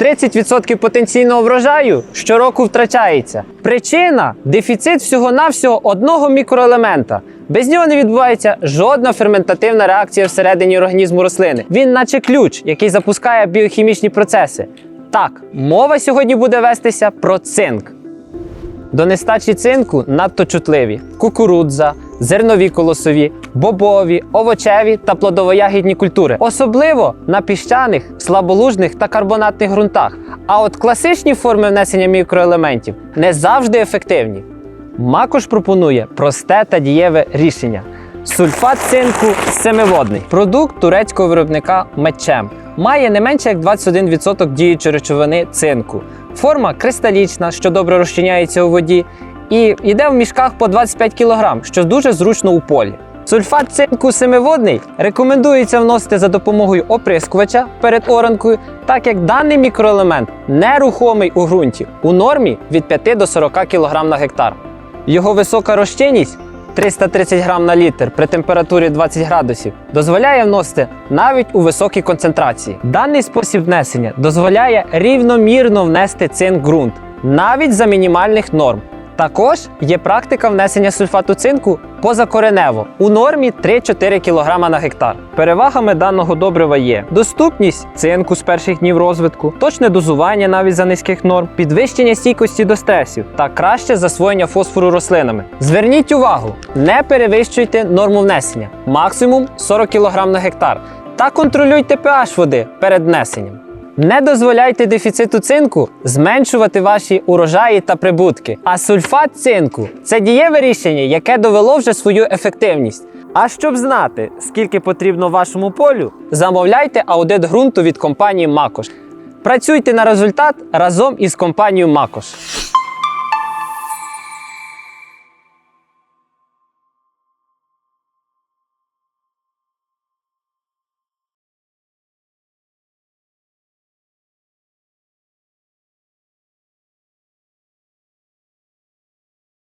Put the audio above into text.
30% потенційного врожаю щороку втрачається. Причина дефіцит всього-навсього одного мікроелемента. Без нього не відбувається жодна ферментативна реакція всередині організму рослини. Він, наче ключ, який запускає біохімічні процеси. Так, мова сьогодні буде вестися про цинк. До нестачі цинку надто чутливі кукурудза, зернові колосові, бобові, овочеві та плодово-ягідні культури, особливо на піщаних, слаболужних та карбонатних ґрунтах. А от класичні форми внесення мікроелементів не завжди ефективні. Макош пропонує просте та дієве рішення. Сульфат цинку семиводний. Продукт турецького виробника Мечем. Має не менше як 21% діючої речовини цинку. Форма кристалічна, що добре розчиняється у воді, і йде в мішках по 25 кг, що дуже зручно у полі. Сульфат цинку семиводний рекомендується вносити за допомогою оприскувача перед оранкою, так як даний мікроелемент нерухомий у ґрунті у нормі від 5 до 40 кг на гектар. Його висока розчинність 330 грам на літр при температурі 20 градусів дозволяє вносити навіть у високій концентрації. Даний спосіб внесення дозволяє рівномірно внести цинк ґрунт навіть за мінімальних норм. Також є практика внесення сульфату цинку позакоренево у нормі 3-4 кг на гектар. Перевагами даного добрива є доступність цинку з перших днів розвитку, точне дозування навіть за низьких норм, підвищення стійкості до стресів та краще засвоєння фосфору рослинами. Зверніть увагу, не перевищуйте норму внесення максимум 40 кг на гектар. Та контролюйте pH води перед внесенням. Не дозволяйте дефіциту цинку зменшувати ваші урожаї та прибутки. А сульфат цинку це дієве рішення, яке довело вже свою ефективність. А щоб знати, скільки потрібно вашому полю, замовляйте аудит ґрунту від компанії Макош. Працюйте на результат разом із компанією Макош.